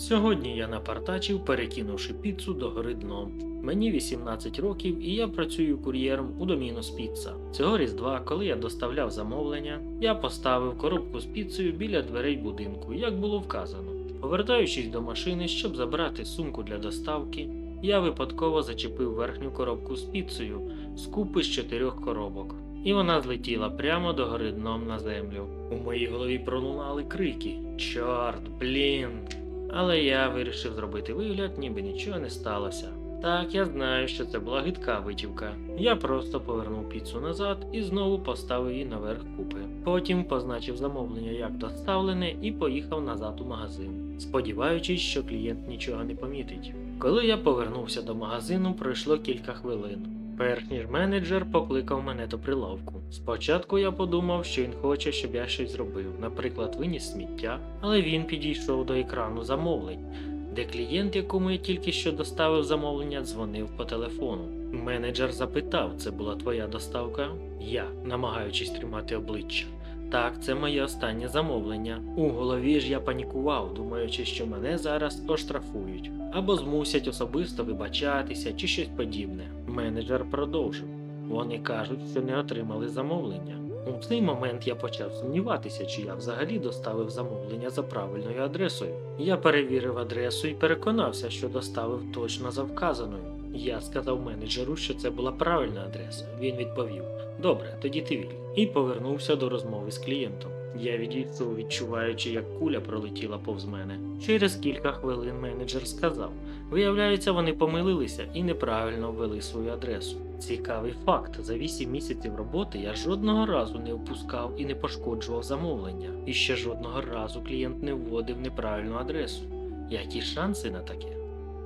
Сьогодні я напартачив, перекинувши піцу до гори дном. Мені 18 років і я працюю кур'єром у Домінос Піца. Цього різдва, коли я доставляв замовлення, я поставив коробку з піцею біля дверей будинку, як було вказано. Повертаючись до машини, щоб забрати сумку для доставки, я випадково зачепив верхню коробку з піцею з купи з чотирьох коробок. І вона злетіла прямо до гори дном на землю. У моїй голові пролунали крики: Чорт, блін! Але я вирішив зробити вигляд, ніби нічого не сталося. Так, я знаю, що це була гидка витівка. Я просто повернув піцу назад і знову поставив її наверх купи. Потім позначив замовлення як доставлене і поїхав назад у магазин, сподіваючись, що клієнт нічого не помітить. Коли я повернувся до магазину, пройшло кілька хвилин. Перш ніж менеджер покликав мене до прилавку. Спочатку я подумав, що він хоче, щоб я щось зробив, наприклад, виніс сміття, але він підійшов до екрану замовлень, де клієнт, якому я тільки що доставив замовлення, дзвонив по телефону. Менеджер запитав, це була твоя доставка? Я, намагаючись тримати обличчя. Так, це моє останнє замовлення. У голові ж я панікував, думаючи, що мене зараз оштрафують або змусять особисто вибачатися чи щось подібне. Менеджер продовжив. Вони кажуть, що не отримали замовлення. У цей момент я почав сумніватися, чи я взагалі доставив замовлення за правильною адресою. Я перевірив адресу і переконався, що доставив точно за вказаною. Я сказав менеджеру, що це була правильна адреса. Він відповів: Добре, тоді ти вільний. І повернувся до розмови з клієнтом. Я відійшов, відчуваючи, як куля пролетіла повз мене. Через кілька хвилин менеджер сказав: Виявляється, вони помилилися і неправильно ввели свою адресу. Цікавий факт: за 8 місяців роботи я жодного разу не впускав і не пошкоджував замовлення, і ще жодного разу клієнт не вводив неправильну адресу. Які шанси на таке?